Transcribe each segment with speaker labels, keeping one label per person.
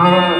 Speaker 1: Ah.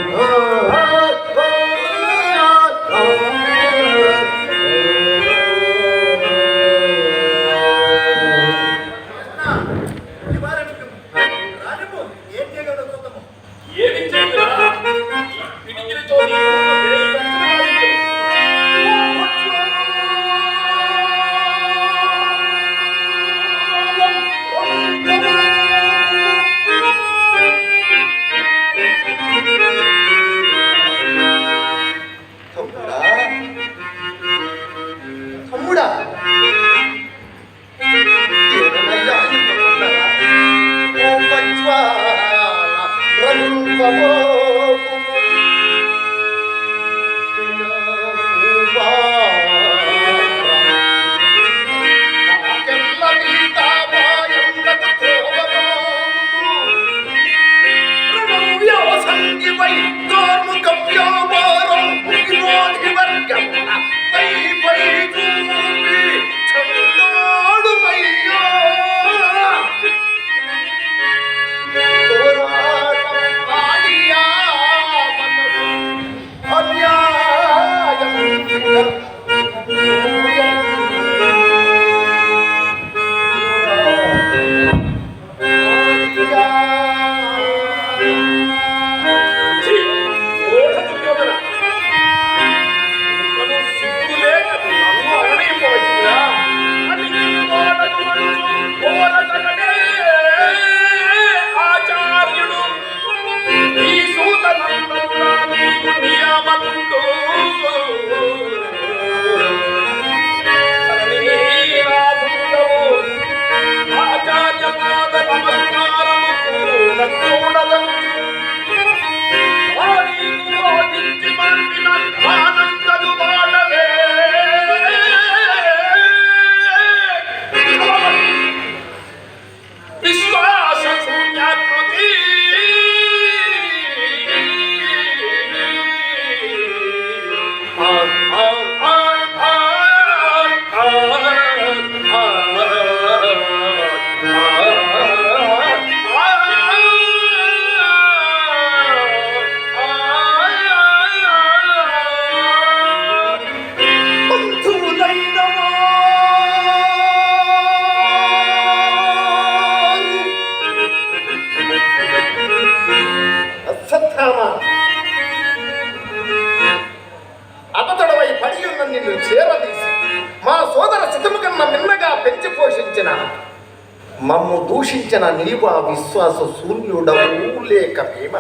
Speaker 1: మమ్ము దూషించిన నీవు ఆ విశ్వాస శూన్యుడవు లేక భీమ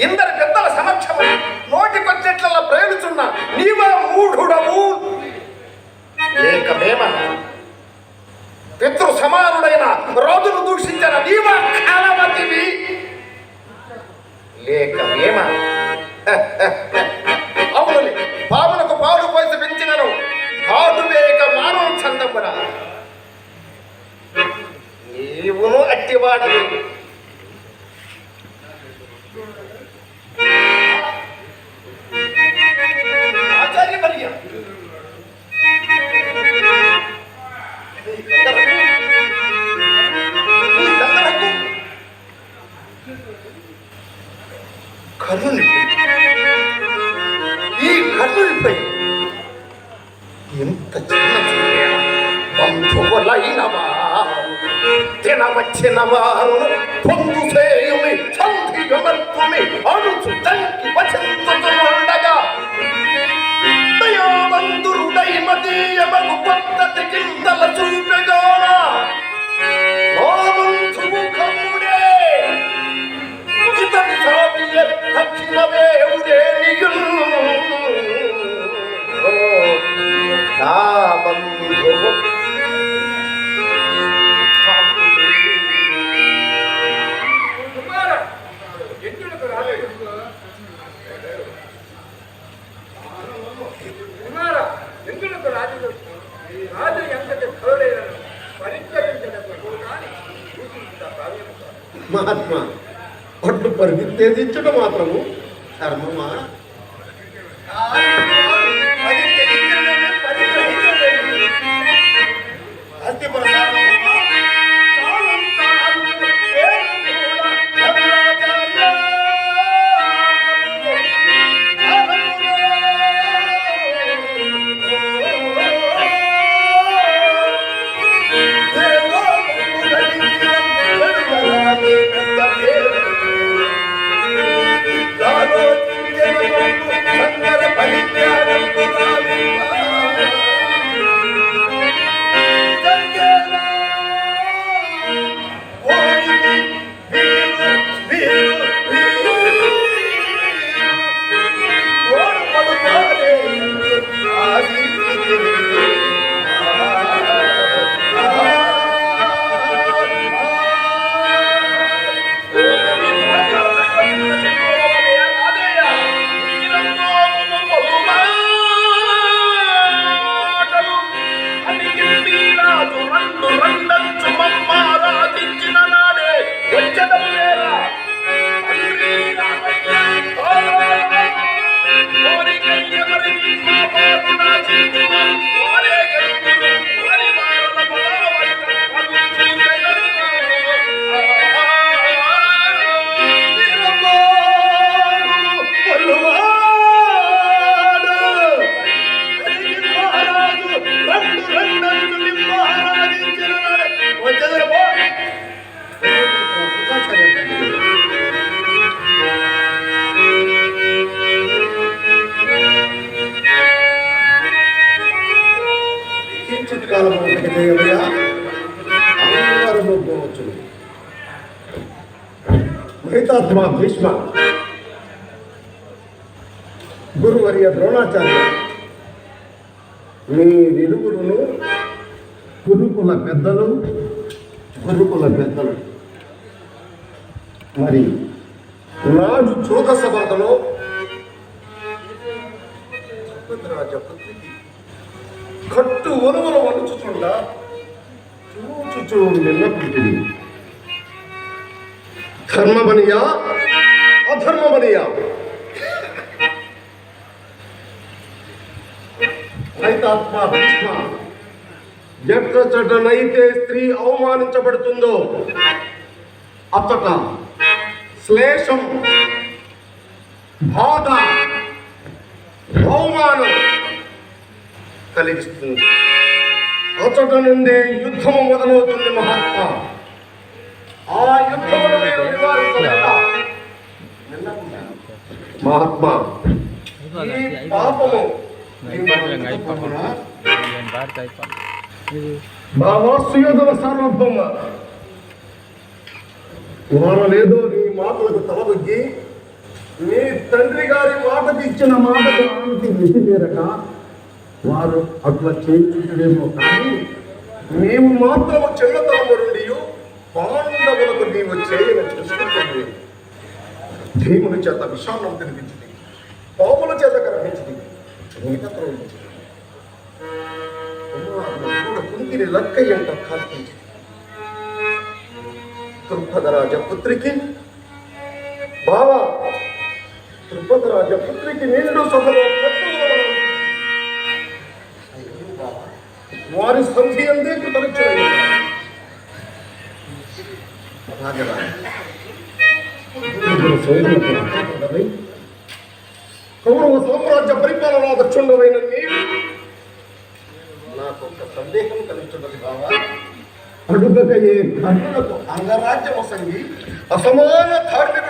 Speaker 1: ఇందరి పెద్దల సమక్షము నోటికొచ్చేట్ల ప్రేలుచున్న నీవా మూఢుడవు లేక భీమ పితృ సమానుడైన రోజును దూషించిన నీవా కాలమతివి లేక భీమ ಮಾಡಬೇಕು ఇచ్చిన వారు పొందు చేయుమి సంధి గమర్పుమి అణుచు తంకి వచించుతుండగా దయాబంధురుడై మదీయమగు పద్ధతి కిందల చూపెగానా
Speaker 2: లోమంచు ముఖం
Speaker 1: మహాత్మ. ఒట్టు పరిధి తేదించడం మాత్రము ధర్మమా? భీష్మ గురువర్య ద్రోణాచార్య మీరిరువురును గురుకుల పెద్దలు గురుకుల పెద్దలు. మరి నాడు చోద సభలో కట్టు ఒలువలు వలుచుచుండ చూచుచూ నిన్నప్పుడు కర్మమనియా అధర్మమనియా నైతాత్మ భీష్మ ఎక్కడ చటనైతే స్త్రీ అవమానించబడుతుందో అతట శ్లేషం బాధ అవమానం కలిగిస్తుంది అతట నుండి యుద్ధము మొదలవుతుంది మహాత్మా మహాత్మా ఈ పాపము. సార్వభౌమ. వారలేదో నీ మాటలకు తలబొగ్గి నీ తండ్రి గారి మాటకు ఇచ్చిన మాటకు ఆమెకి విధి తీరక వారు అట్లా చేయించుడేమో కానీ మేము మాత్రము చిన్నతనముడి పాండవులకు నీవు చేయని చూసుకుంటుంది భీముని చేత విషాన్నం తినిపించింది పాముల చేత కనిపించింది మిగతా త్రోయించింది కుంతిని లక్కయ్యంట కల్పించింది తృపదరాజ పుత్రికి బావా తృపదరాజ పుత్రికి నిండు సభలో కట్టువదనం. అయ్యో బావా, వారి సంధి అందే కృతనిచ్చారు కౌరవ कळलं पाहिजे आणि अंगराज्य प्रसंगी असमान थर्ड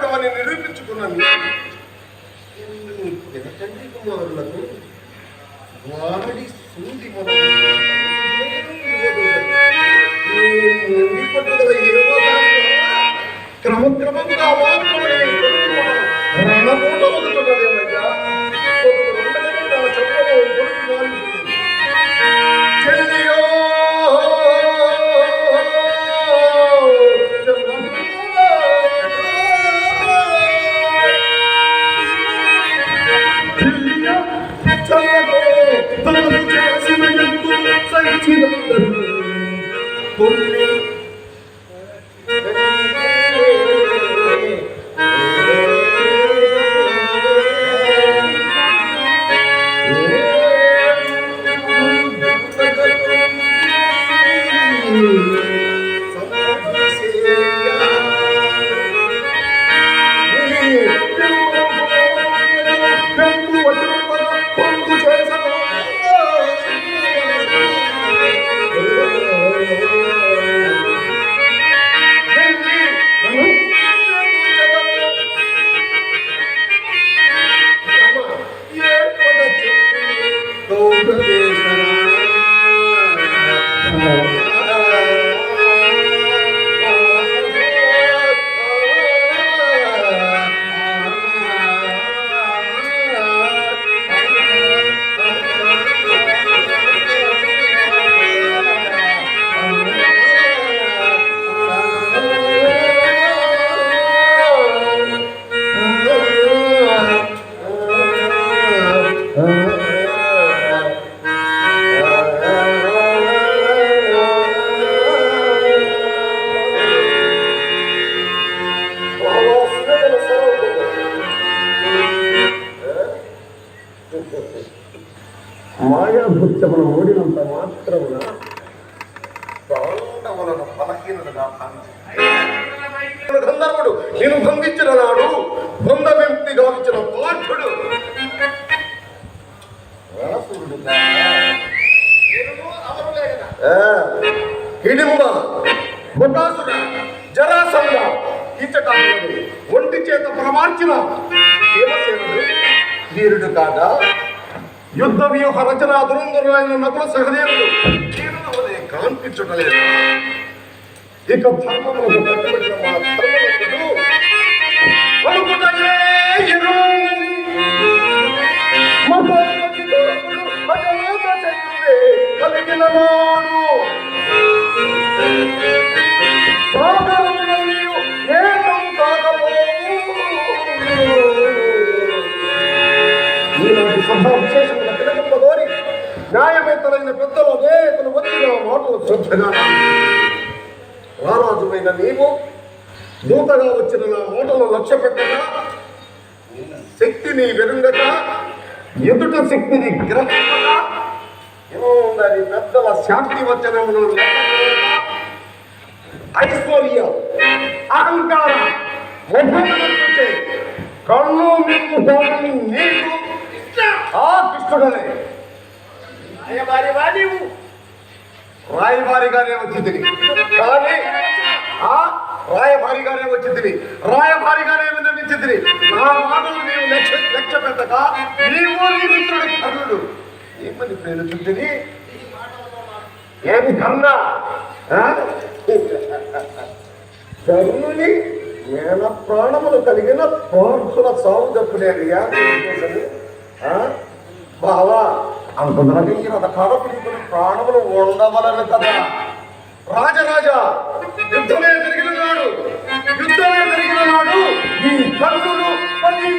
Speaker 1: పాండవులను బలహీనతగా భావించాడు. గంధర్వుడు నేను బంధించిన నాడు బొంద విముక్తి గావించిన పాఠుడు హిడింబ బొటాసుర జరాసంగ కీచకాలు ఒంటి చేత ప్రమార్చిన దేవసేనుడు వీరుడు కాగా యుద్ధ వ్యూహ రచన దురంధరులైన నకుల సహదేవుడు వీరుడు ఇక ధర్మములకు కట్టుబడిన మా ధర్మములు కలిగిన వాడు. కాకపోవు. ఈనాటి న్యాయవేత్తలైన పెద్దలు అనేకలు వచ్చిన మాటలు శ్రద్ధగా రారాజువైన నీవు దూతగా వచ్చిన నా మాటలు లక్ష్య పెట్టగా శక్తిని వెరుంగక ఎదుట శక్తిని గ్రహించగా ఏముందని పెద్దల శాంతి వచనమును ఐశ్వర్య అహంకార కళ్ళు మీకు పోవని నీకు ఆ కృష్ణుడనే
Speaker 2: అయ్యవారి వాడివు
Speaker 1: రాయబారిగానే వచ్చింది కానీ ఆ? రాయబారిగానే వచ్చింది రాయబారిగానే విన్నవించింది నా మాటలు నీవు లక్ష్య లక్ష్య పెట్టక నీవు నీ మిత్రుడు కర్ణుడు. ఏమని పేరు చుట్టిని? ఏమి కర్ణ? ఆ? కర్ణుని నేల ప్రాణములు కలిగిన పార్థుల సాగు చెప్పుడే బావా అంత నగీరథ కడపిడికుని ప్రాణములు ఉండవలని కదా. రాజరాజా యుద్ధమే జరిగిన నాడు యుద్ధమే జరిగిన నాడు ఈ కన్నులు పది